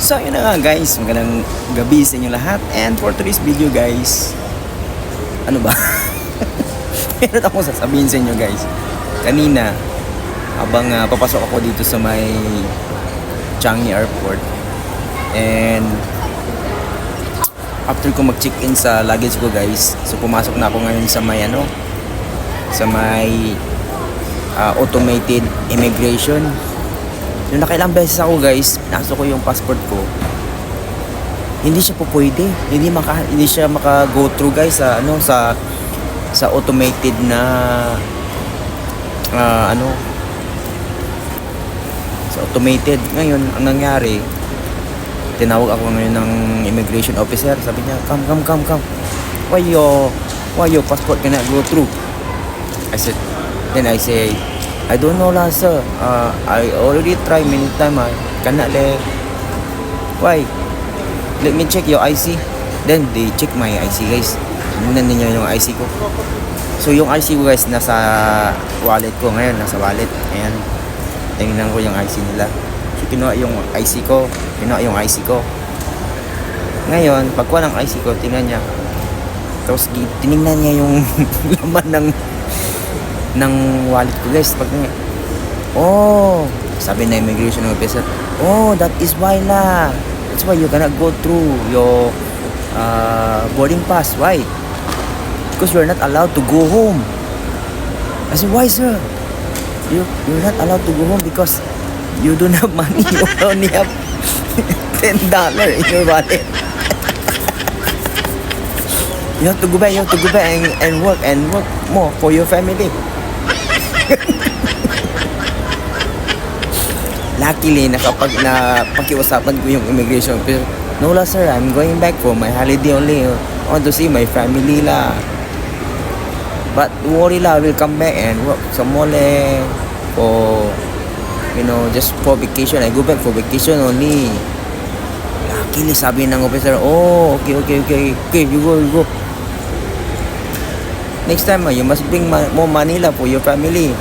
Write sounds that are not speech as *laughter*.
So yun na nga guys, magandang gabi sa inyo lahat and for today's video guys, ano ba? *laughs* Meron akong sasabihin sa inyo guys. Kanina, habang ah, papasok ako dito sa may Changi Airport and after ko mag-check-in sa luggage ko guys, so pumasok na ako ngayon sa may ano, sa may ah, automated immigration Yung nakailang beses ako guys, pinasok ko yung passport ko. Hindi siya po pwede. Hindi maka hindi siya maka go through guys sa ano sa sa automated na ah, ano sa automated. Ngayon, ang nangyari, tinawag ako ngayon ng immigration officer. Sabi niya, come, come, come, come. Why your, why your passport cannot go through? I said, then I say, I don't know lah sir. Uh, I already try many time. I cannot le. Why? Let me check your IC. Then they check my IC guys. Tingnan ninyo yung IC ko. So yung IC ko guys nasa wallet ko ngayon. Nasa wallet. Ayan. Tingnan ko yung IC nila. So kinuha yung IC ko. Kinuha yung IC ko. Ngayon, pagkuha ng IC ko, tingnan niya. Tapos tinignan niya yung *laughs* laman ng ng wallet ko guys. Pag oh sabi na immigration officer oh that is why lah that's why you cannot go through your uh, boarding pass. Why? Because you're not allowed to go home. I said why sir? You you're not allowed to go home because you don't have money. *laughs* You only have 10 dollar in your wallet. *laughs* You have to go back you have to go back and, and work and work more for your family Luckily, nakapag na pakiusapan ko yung immigration officer, no la sir, I'm going back for my holiday only. I want to see my family la. But worry la, I will come back and work some more le for, you know, just for vacation. I go back for vacation only. Luckily, sabi ng officer, oh, okay, okay, okay, okay, you go, you go. Next time, ah, you must bring ma- more money la for your family.